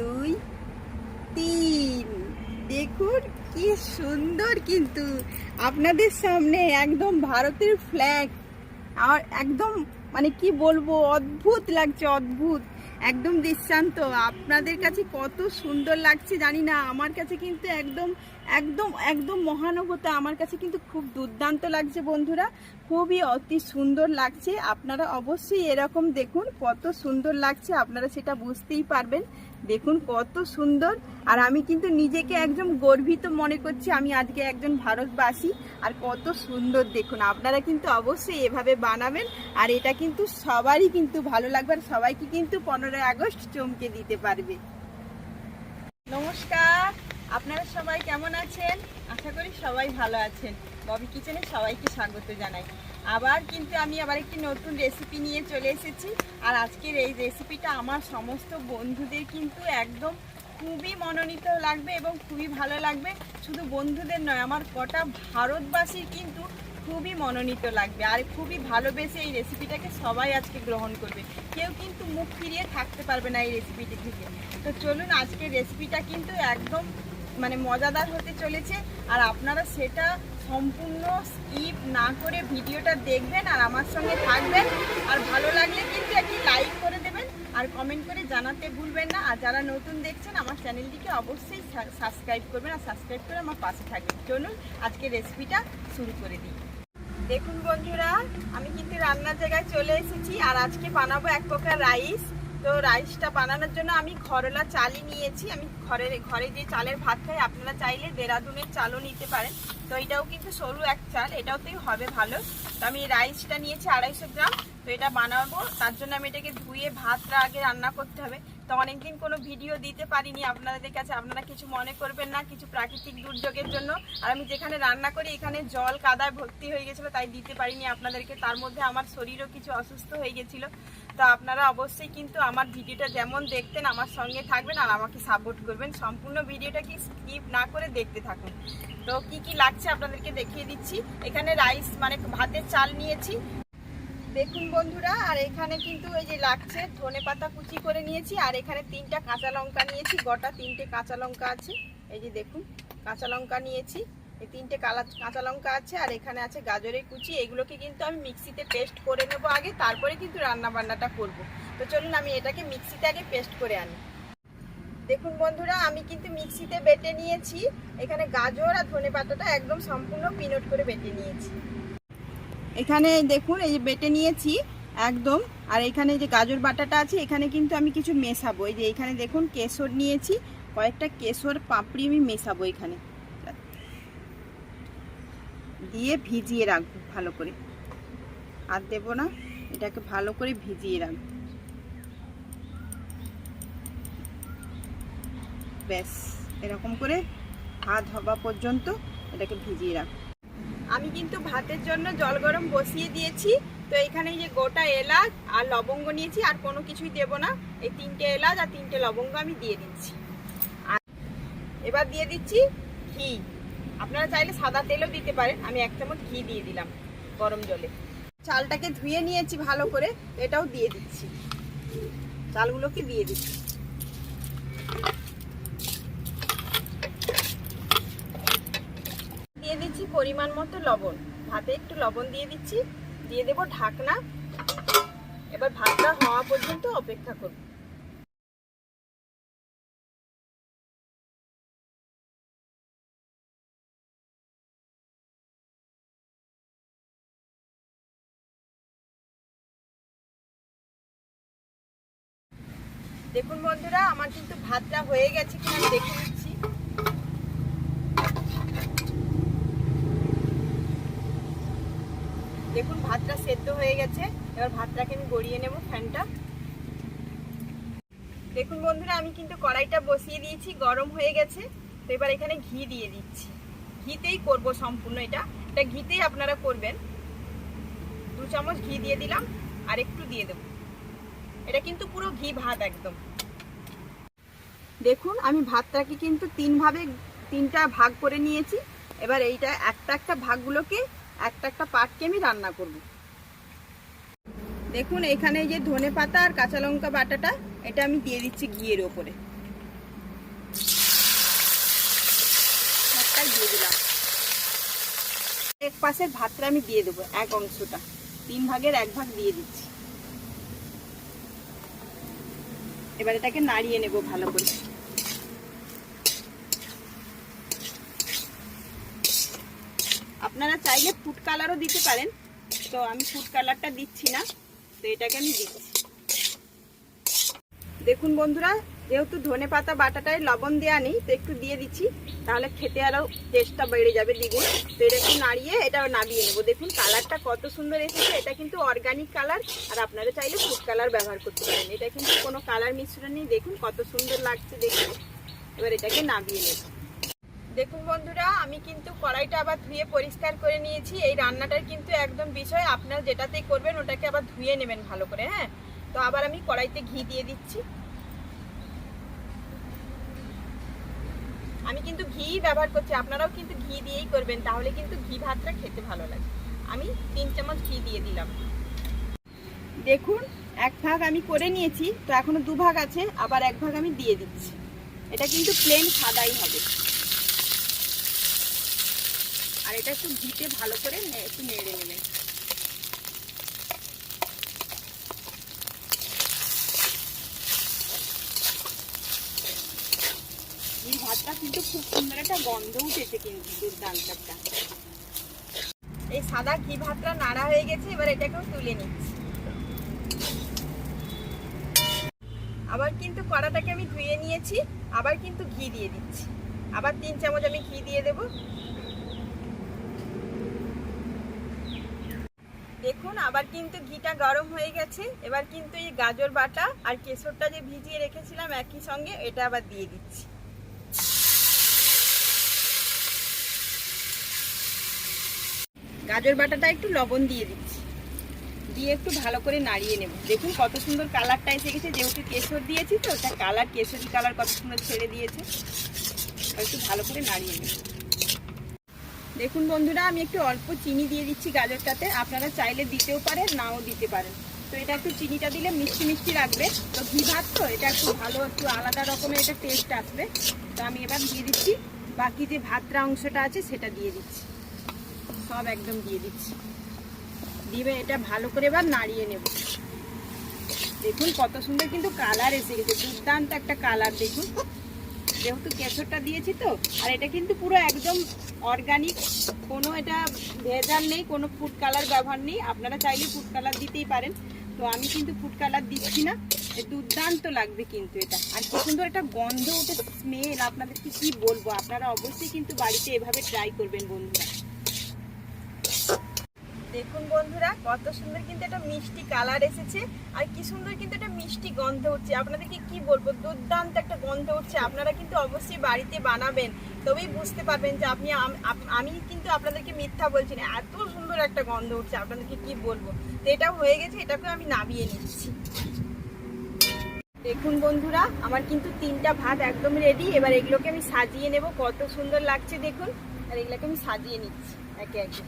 দুই, তিন। দেখুন, কি সুন্দর কিন্তু। আপনাদের সামনে একদম ভারতের ফ্ল্যাগ আর একদম মানে কি বলব, অদ্ভুত লাগছে, অদ্ভুত। একদম দৃষ্টান্ত। আপনাদের কাছে কত সুন্দর লাগছে জানি না। আমার কাছে কিন্তু একদম একদম একদম মহানবতা আমার কাছে কিন্তু খুব দুর্দান্ত লাগছে বন্ধুরা। খুবই অতি সুন্দর লাগছে। আপনারা অবশ্যই এরকম দেখুন, কত সুন্দর লাগছে। আপনারা সেটা বুঝতেই পারবেন। দেখুন কত সুন্দর। আর আমি কিন্তু নিজেকে একদম গর্বিত মনে করছি। আমি আজকে একজন ভারতবাসী। আর কত সুন্দর দেখুন। আপনারা কিন্তু অবশ্যই এভাবে বানাবেন। আর এটা কিন্তু সবারই কিন্তু ভালো লাগবে। আর সবাইকে কিন্তু পনেরোই আগস্ট চমকে দিতে পারবে। নমস্কার। আপনারা সবাই কেমন আছেন? আশা করি সবাই ভালো আছেন। ববি কিচেনে সবাইকে স্বাগত জানাই। আবার কিন্তু আমি আবার একটি নতুন রেসিপি নিয়ে চলে এসেছি। আর আজকের এই রেসিপিটা আমার সমস্ত বন্ধুদের কিন্তু একদম খুবই মনোনীত লাগবে এবং খুবই ভালো লাগবে। শুধু বন্ধুদের নয়, আমার কটা ভারতবাসীর কিন্তু খুবই মনোনীত লাগবে। আর খুবই ভালোবেসে এই রেসিপিটাকে সবাই আজকে গ্রহণ করবে। কেউ কিন্তু মুখ ফিরিয়ে থাকতে পারবে না এই রেসিপিটি থেকে। তো চলুন আজকের রেসিপিটা কিন্তু একদম মানে মজাদার হতে চলেছে। আর আপনারা সেটা সম্পূর্ণ স্কিপ না করে ভিডিওটা দেখবেন আর আমার সঙ্গে থাকবেন। আর ভালো লাগলে কিন্তু একটি লাইক করে দেবেন আর কমেন্ট করে জানাতে ভুলবেন না। আর যারা নতুন দেখছেন, আমার চ্যানেলটিকে অবশ্যই সাবস্ক্রাইব করবেন আর সাবস্ক্রাইব করে আমার পাশে থাকবেন। চলুন আজকে রেসিপিটা শুরু করে দিই। দেখুন বন্ধুরা, আমি কিন্তু রান্নার জায়গায় চলে এসেছি। আর আজকে বানাবো এক প্রকার রাইস তো রাইসটা বানানোর জন্য আমি ঘরলা চালই নিয়েছি। আমি ঘরের ঘরে যে চালের ভাত খাই, আপনারা চাইলে দেরাদুনের চালও নিতে পারেন। তো এটাও কিন্তু সরু এক চাল এটাওতেই হবে ভালো। তো আমি রাইসটা নিয়েছি আড়াইশো গ্রাম। তো এটা বানাবো। তার জন্য আমি এটাকে ধুয়ে ভাতটা আগে রান্না করতে হবে। তো অনেকদিন কোনো ভিডিও দিতে পারিনি আপনাদের কাছে। আপনারা কিছু মনে করবেন না, কিছু প্রাকৃতিক দুর্যোগের জন্য। আর আমি যেখানে রান্না করি, এখানে জল কাদায় ভর্তি হয়ে গেছিল, তাই দিতে পারিনি আপনাদেরকে। তার মধ্যে আমার শরীরও কিছু অসুস্থ হয়ে গেছিল। তো আপনারা অবশ্যই কিন্তু আমার ভিডিওটা যেমন দেখতেন আমার সঙ্গে থাকবেন আর আমাকে সাপোর্ট করবেন। সম্পূর্ণ ভিডিওটাকে স্কিপ না করে দেখতে থাকুন। তো কি কি লাগছে আপনাদেরকে দেখিয়ে দিচ্ছি। এখানে রাইস মানে ভাতের চাল নিয়েছি। দেখুন বন্ধুরা, আর এখানে কিন্তু এই যে লাগছে ধনে পাতা কুচি করে নিয়েছি। আর এখানে তিনটা কাঁচা লঙ্কা নিয়েছি। গোটা তিনটে কাঁচা লঙ্কা আছে। এই যে দেখুন, কাঁচা লঙ্কা নিয়েছি। এই তিনটে কালা কাঁচা লঙ্কা আছে আর এখানে আছে গাজরের কুচি। এগুলোকে কিন্তু আমি মিক্সিতে পেস্ট করে নেব আগে, তারপরে কিন্তু রান্না বান্নাটা করব। তো চলুন আমি এটাকে মিক্সিতে আগে পেস্ট করে আনি। দেখুন বন্ধুরা, আমি কিন্তু মিক্সিতে বেটে নিয়েছি। এখানে গাজর আর ধনে পাতাটা একদম সম্পূর্ণ পিনট করে বেটে নিয়েছি। এখানে দেখুন, এই যে বেটে নিয়েছি একদম। আর এখানে যে গাজর বাটাটা আছে, এখানে কিন্তু আমি কিছু মেশাবো। এই যে এখানে দেখুন, কেশর নিয়েছি। কয়েকটা কেশর পাপড়ি আমি মেশাবো এখানে। দিয়ে ভিজিয়ে রাখব ভালো করে। আর দেবো না, এটাকে ভালো করে ভিজিয়ে রাখব ব্যাস, এরকম করে ভাত হওয়া পর্যন্ত এটাকে ভিজিয়ে রাখব আমি কিন্তু ভাতের জন্য জল গরম বসিয়ে দিয়েছি, তো এখানে যে গোটা এলাচ আর লবঙ্গ নিয়েছি, আর কোনো কিছুই দেব না। এই তিনটে এলাচ আর তিনটে লবঙ্গ আমি দিয়ে দিচ্ছি। আর এবার দিয়ে দিচ্ছি ঘি। আপনারা চাইলে সাদা তেলও দিতে পারেন। আমি এক চামচ ঘি দিয়ে দিলাম গরম জলে। চালটাকে ধুয়ে নিয়েছি ভালো করে, এটাও দিয়ে দিচ্ছি। চালগুলোকে দিয়ে দিচ্ছি। দিয়ে দিচ্ছি পরিমাণ মতো লবণ। ভাতে একটু লবণ দিয়ে দিচ্ছি। দিয়ে দেব ঢাকনা। এবার ভাতটা হওয়া পর্যন্ত অপেক্ষা করব। দেখুন বন্ধুরা, আমার কিন্তু ভাতটা হয়ে গেছে কিনা দেখে নিচ্ছি। দেখুন, ভাতটা সেদ্ধ হয়ে গেছে। এবার ভাতটাকে আমি গড়িয়ে নেব ফ্যানটা। দেখুন বন্ধুরা, আমি কিন্তু কড়াইটা বসিয়ে দিয়েছি, গরম হয়ে গেছে। তো এবার এখানে ঘি দিয়ে দিচ্ছি। ঘিতেই করব সম্পূর্ণ এটা। এটা ঘিতেই আপনারা করবেন। দু চামচ ঘি দিয়ে দিলাম, আর একটু দিয়ে দেব। এটা কিন্তু পুরো ঘি ভাত একদম। দেখুন, আমি ভাতটাকে কিন্তু তিনভাবে, তিনটা ভাগ করে নিয়েছি। এবার এইটা একটা একটা ভাগগুলোকে, একটা একটা পাটকে আমি রান্না করব। দেখুন, এখানে যে ধনে পাতা আর কাঁচা লঙ্কা বাটাটা, এটা আমি দিয়ে দিচ্ছি ঘিয়ের ওপরে। ভাতটা দিয়ে দিলাম। এক পাশের ভাতটা আমি দিয়ে দেবো, এক অংশটা। তিন ভাগের এক ভাগ দিয়ে দিচ্ছি। এবার এটাকে নাড়িয়ে নেব ভালো করে। আপনারা চাইলে ফুড কালারও দিতে পারেন, তো আমি ফুড কালারটা দিচ্ছি না, তো এটাকে আমি দিচ্ছি। দেখুন বন্ধুরা, যেহেতু ধনে পাতা বাটাটায় লবণ দেওয়া নেই, তো একটু দিয়ে দিচ্ছি। তাহলে খেতে আরও টেস্টটা বেড়ে যাবে দ্বিগুণ। তো এটা একটু নাড়িয়ে এটা নামিয়ে নেব। দেখুন কালারটা কত সুন্দর এসেছে। এটা কিন্তু অর্গানিক কালার আর আপনারা চাইলে ফুড কালার ব্যবহার করতে পারেন। এটা কিন্তু কোনো কালার মিশ্রণ নেই। দেখুন, কত সুন্দর লাগছে দেখুন এবার এটাকে নামিয়ে নেব। দেখুন বন্ধুরা, আমি কিন্তু কড়াইটা আবার ধুয়ে পরিষ্কার করে নিয়েছি। এই রান্নাটার কিন্তু একদম বিষয়। আপনারা যেটাতেই করবেন, ওটাকে আবার ধুয়ে নেবেন ভালো করে হ্যাঁ? তো আবার আমি কড়াইতে ঘি দিয়ে দিচ্ছি। আমি কিন্তু ঘি ব্যবহার করছি, আপনারাও কিন্তু ঘি দিয়েই করবেন, তাহলে কিন্তু ঘি ভাতটা খেতে ভালো লাগে। আমি তিন চামচ ঘি দিয়ে দিলাম। দেখুন, এক ভাগ আমি করে নিয়েছি, তো এখনও দু ভাগ আছে, আবার এক ভাগ আমি দিয়ে দিচ্ছি। এটা কিন্তু প্লেন সাদাই হবে। আর এটা একটু ঘিতে ভালো করে একটু নেড়ে নেবেন এই ভাতটা কিন্তু খুব সুন্দর একটা গন্ধ উঠেছে কিন্তু একটা এই সাদা ঘি ভাতটা নাড়া হয়ে গেছে, এবার এটাকেও তুলে নিচ্ছি। আবার কিন্তু কড়াটাকে আমি ধুয়ে নিয়েছি, আবার কিন্তু ঘি দিয়ে দিচ্ছি। আবার তিন চামচ আমি ঘি দিয়ে দেব। দেখুন, আবার কিন্তু ঘিটা গরম হয়ে গেছে। এবার কিন্তু এই গাজর বাটা আর কেশরটা যে ভিজিয়ে রেখেছিলাম একই সঙ্গে, এটা আবার দিয়ে দিচ্ছি। গাজর বাটাটা একটু লবণ দিয়ে দিচ্ছি। দিয়ে একটু ভালো করে নাড়িয়ে নেব। দেখুন কত সুন্দর কালারটা এসে গেছে। যেহেতু কেশর দিয়েছি তো ওটা কালার, কেশরি কালার কত সুন্দর ছেড়ে দিয়েছে। একটু ভালো করে নাড়িয়ে নেব। দেখুন বন্ধুরা, আমি একটু অল্প চিনি দিয়ে দিচ্ছি গাজরটাতে। আপনারা চাইলে দিতেও পারেন, নাও দিতে পারেন। তো এটা একটু চিনিটা দিলে মিষ্টি মিষ্টি লাগবে। তো ঘি ভাত তো, এটা একটু ভালো, একটু আলাদা রকমের এটা টেস্ট আসবে। তো আমি এবার দিয়ে দিচ্ছি। বাকি যে ভাতটা অংশটা আছে, সেটা দিয়ে দিচ্ছি। সব একদম দিয়ে দিচ্ছি। দিয়ে এটা ভালো করে এবার নাড়িয়ে নেব। দেখুন কত সুন্দর কিন্তু কালার এসে গেছে, দুর্দান্ত একটা কালার দেখুন। যেহেতু কেশরটা দিয়েছি তো, আর এটা কিন্তু পুরো একদম অর্গানিক কোনো এটা ভেজাল নেই, কোনো ফুড কালার ব্যবহার নেই। আপনারা চাইলে ফুড কালার দিতেই পারেন। তো আমি কিন্তু ফুড কালার দিচ্ছি না দুর্দান্ত লাগবে কিন্তু এটা। আর কি সুন্দর একটা গন্ধ ওঠে স্মেল আপনাদেরকে কি বলব? আপনারা অবশ্যই কিন্তু বাড়িতে এভাবে ট্রাই করবেন বন্ধুরা। দেখুন বন্ধুরা, কত সুন্দর কিন্তু একটা মিষ্টি কালার এসেছে আর কি সুন্দর কিন্তু একটা মিষ্টি গন্ধ উঠছে আপনাদেরকে কি বলব, দুর্দান্ত একটা গন্ধ উঠছে আপনারা কিন্তু অবশ্যই বাড়িতে বানাবেন, তবেই বুঝতে পারবেন যে আপনি আমি কিন্তু আপনাদেরকে মিথ্যা বলছি না, এত সুন্দর একটা গন্ধ উঠছে আপনাদেরকে কি বলব? তো এটা হয়ে গেছে এটাকে আমি নামিয়ে নিচ্ছি। দেখুন বন্ধুরা, আমার কিন্তু তিনটা ভাত একদম রেডি এবার এগুলোকে আমি সাজিয়ে নেব, কত সুন্দর লাগছে দেখুন। আর এগুলোকে আমি সাজিয়ে নিচ্ছি, একে একে।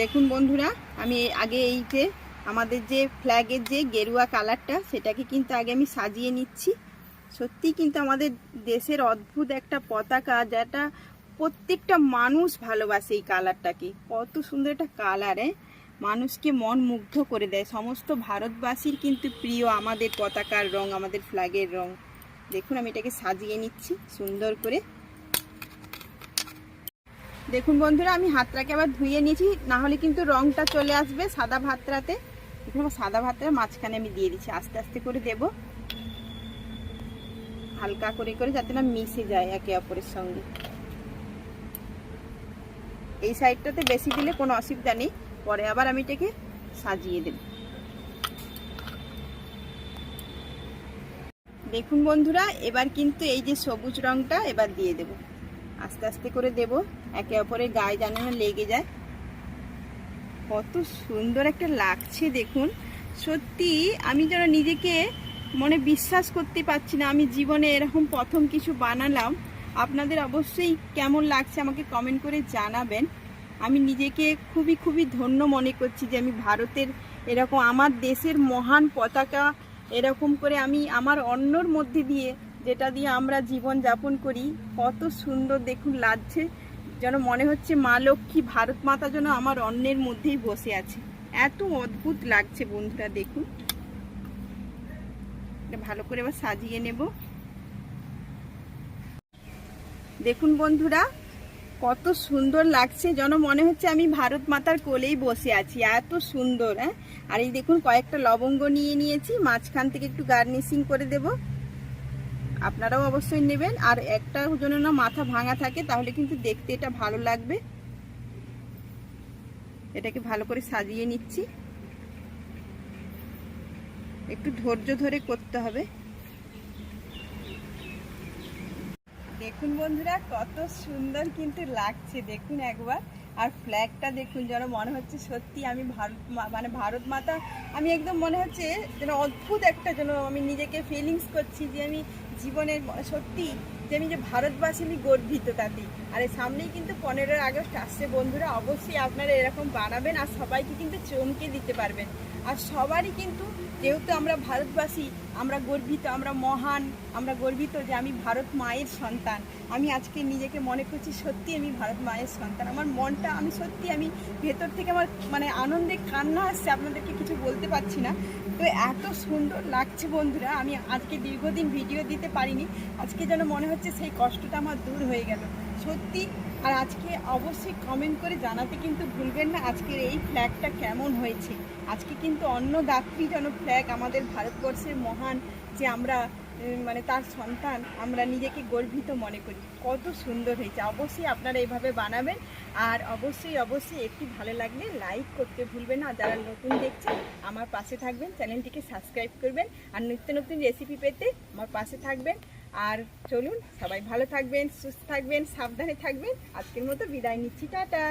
দেখুন বন্ধুরা, আমি আগে এই যে আমাদের যে ফ্ল্যাগের যে গেরুয়া কালারটা সেটাকে কিন্তু আগে আমি সাজিয়ে নিচ্ছি। সত্যি কিন্তু আমাদের দেশের অদ্ভুত একটা পতাকা, যেটা প্রত্যেকটা মানুষ ভালোবাসে এই কালারটাকে কত সুন্দর একটা কালার মানুষকে মন মুগ্ধ করে দেয়। সমস্ত ভারতবাসীর কিন্তু প্রিয় আমাদের পতাকার রং, আমাদের ফ্ল্যাগের রং। দেখুন, আমি এটাকে সাজিয়ে নিচ্ছি সুন্দর করে। দেখুন বন্ধুরা, আমি হাতটাকে আবার ধুয়ে নিয়েছি না হলে কিন্তু রংটা চলে আসবে সাদা ভাতটাতে। দেখুন, আমার সাদা ভাতটা মাঝখানে আমি দিয়ে দিচ্ছি, আস্তে আস্তে করে দেব। হালকা করে করে যাতে না মিশে যায় একে অপরের সঙ্গে। এই সাইডটাতে বেশি দিলে কোনো অসুবিধা নেই, পরে আবার আমি এটাকে সাজিয়ে দেব। দেখুন বন্ধুরা, এবার কিন্তু এই যে সবুজ রংটা এবার দিয়ে দেব। আস্তে আস্তে করে দেব। একে অপরের গায়ে যেন না লেগে যায়। কত সুন্দর একটা লাগছে দেখুন। সত্যি আমি যেন নিজেকে মনে বিশ্বাস করতে পারছি না। আমি জীবনে এরকম প্রথম কিছু বানালাম। আপনাদের অবশ্যই কেমন লাগছে আমাকে কমেন্ট করে জানাবেন। আমি নিজেকে খুবই খুবই ধন্য মনে করছি যে আমি ভারতের এরকম আমার দেশের মহান পতাকা এরকম করে আমি আমার অন্যর মধ্যে দিয়ে যেটা দিয়ে আমরা জীবন যাপন করি। কত সুন্দর দেখুন লাগছে। যেন মনে হচ্ছে মা লক্ষ্মী, ভারত মাতা যেন আমার অন্যের মধ্যেই বসে আছে। এত অদ্ভুত লাগছে বন্ধুরা, দেখুন। এটা ভালো করে এবার সাজিয়ে নেব। দেখুন বন্ধুরা, কত সুন্দর লাগছে, যেন মনে হচ্ছে আমি ভারত মাতার কোলেই বসে আছি। এত সুন্দর হ্যাঁ? আর এই দেখুন, কয়েকটা লবঙ্গ নিয়ে নিয়েছি। মাঝখান থেকে একটু গার্নিশিং করে দেব। আপনারাও অবশ্যই নেবেন। আর একটা যেন না মাথা ভাঙা থাকে, তাহলে কিন্তু দেখতে এটা ভালো লাগবে। এটাকে ভালো করে সাজিয়ে নিচ্ছি। একটু ধৈর্য ধরে করতে হবে। দেখুন বন্ধুরা, কত সুন্দর কিন্তু লাগছে। দেখুন একবার। আর ফ্ল্যাগটা দেখুন যেন মনে হচ্ছে সত্যি আমি ভারত মানে ভারত মাতা। আমি একদম মনে হচ্ছে যেন অদ্ভুত একটা যেন আমি নিজেকে ফিলিংস করছি যে আমি জীবনের সত্যি যে আমি যে ভারতবাসী, আমি গর্বিত তাতে। আর এই সামনেই কিন্তু পনেরোই আগস্ট আসছে বন্ধুরা, অবশ্যই আপনারা এরকম বানাবেন আর সবাইকে কিন্তু চমকে দিতে পারবেন। আর সবারই কিন্তু যেহেতু আমরা ভারতবাসী, আমরা গর্বিত, আমরা মহান, আমরা গর্বিত যে আমি ভারত মায়ের সন্তান। আমি আজকে নিজেকে মনে করছি সত্যি আমি ভারত মায়ের সন্তান। আমার মনটা, আমি সত্যি আমি ভেতর থেকে আমার মানে আনন্দে কান্না আসছে, আপনাদেরকে কিছু বলতে পারছি না। তো এত সুন্দর লাগছে বন্ধুরা, আমি আজকে দীর্ঘদিন ভিডিও দিতে পারিনি। আজকে যেন মনে হচ্ছে সেই কষ্টটা আমার দূর হয়ে গেল। সত্যি আর আজকে অবশ্যই কমেন্ট করে জানাতে কিন্তু ভুলবেন না আজকের এই ফ্ল্যাগটা কেমন হয়েছে। আজকে কিন্তু অন্য দাত্রী যেন ফ্ল্যাগ আমাদের ভারতবর্ষের মহান যে আমরা মানে তার সন্তান, আমরা নিজেকে গর্বিত মনে করি। কত সুন্দর হয়েছে। অবশ্যই আপনারা এইভাবে বানাবেন। আর অবশ্যই অবশ্যই একটি ভালো লাগলে লাইক করতে ভুলবেন না। যারা নতুন দেখছেন, আমার পাশে থাকবেন। চ্যানেলটিকে সাবস্ক্রাইব করবেন। আর নিত্য নতুন রেসিপি পেতে আমার পাশে থাকবেন। আর চলুন সবাই ভালো থাকবেন সুস্থ থাকবেন সাবধানে থাকবেন। আজকের মতো বিদায় নিচ্ছি টাটা।